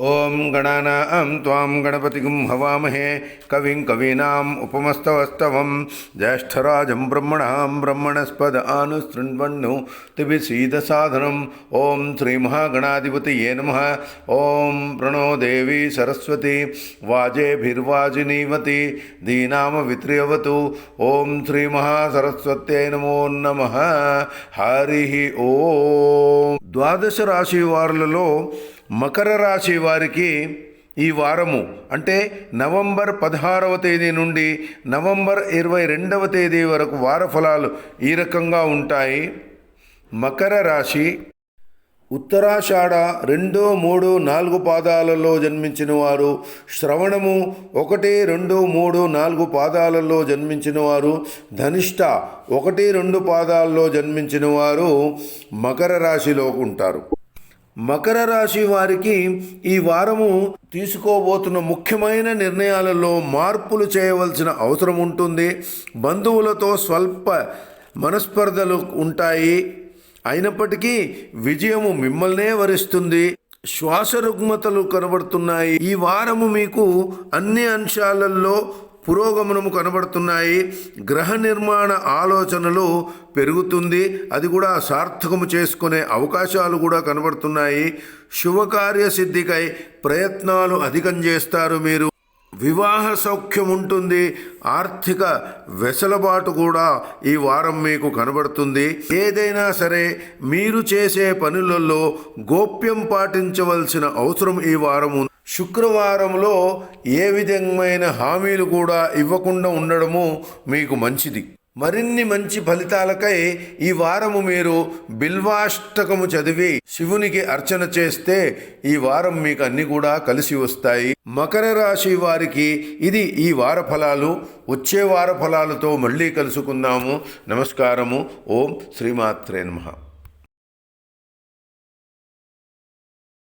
ఓం గణానాం త్వాం గణపతిం హవామహే కవిం కవీనాం ఉపమస్తవస్తవం. జ్యేష్ఠరాజం బ్రహ్మణాం బ్రహ్మణస్పద ఆనుశృణ్వన్ను తిభిసీదసాధనం. ఓం శ్రీమహాగణాధిపతయే నమ. ఓం ప్రణోదేవి సరస్వతి. వాజేభిర్వాజినీవతి దీనామ విత్రియవతు ఓం శ్రీమహాసరస్వత్యై నమో నమ. హరి ఓం. ద్వాదశ రాశి వారులలో మకర రాశి వారికి ఈ వారము అంటే నవంబర్ పదహారవ తేదీ నుండి నవంబర్ ఇరవై రెండవ తేదీ వరకు వార ఫలాలు ఈ రకంగా ఉంటాయి. మకర రాశి ఉత్తరాషాఢ రెండు మూడు నాలుగు పాదాలలో జన్మించిన వారు శ్రవణము ఒకటి రెండు మూడు నాలుగు పాదాలలో జన్మించిన వారు ధనిష్ట ఒకటి రెండు పాదాల్లో జన్మించిన వారు మకర రాశిలో ఉంటారు. మకర రాశి వారికి ఈ వారము తీసుకోబోతున్న ముఖ్యమైన నిర్ణయాలలో మార్పులు చేయవలసిన అవసరం ఉంటుంది. బంధువులతో స్వల్ప మనస్పర్ధలు ఉంటాయి. అయినప్పటికీ విజయము మిమ్మల్నే వరిస్తుంది. శ్వాస రుగ్మతలు కనబడుతున్నాయి. ఈ వారము మీకు అన్ని అంశాలలో పురోగమనము కనబడుతున్నాయి. గ్రహ నిర్మాణ ఆలోచనలు పెరుగుతుంది. అది కూడా సార్థకము చేసుకునే అవకాశాలు కూడా కనబడుతున్నాయి. శుభకార్య సిద్ధికై ప్రయత్నాలు అధికం చేస్తారు మీరు. వివాహ సౌఖ్యం ఉంటుంది ఆర్థిక వెసలబాటు కూడా ఈ వారం మీకు కనబడుతుంది. ఏదైనా సరే మీరు చేసే పనులలో గోప్యం పాటించవలసిన అవసరం ఈ వారం శుక్రవారంలో ఏ విధమైన హామీలు కూడా ఇవ్వకుండా ఉండడము మీకు మంచిది. మరిన్ని మంచి ఫలితాలకై ఈ వారము మీరు బిల్వాష్టకము చదివి శివునికి అర్చన చేస్తే ఈ వారం మీకు అన్ని కూడా కలిసి వస్తాయి. మకర రాశి వారికి ఇది ఈ వార ఫలాలు. వచ్చే వార ఫలాలతో మళ్ళీ కలుసుకుందాము. నమస్కారము. ఓం శ్రీమాత్రే నమః.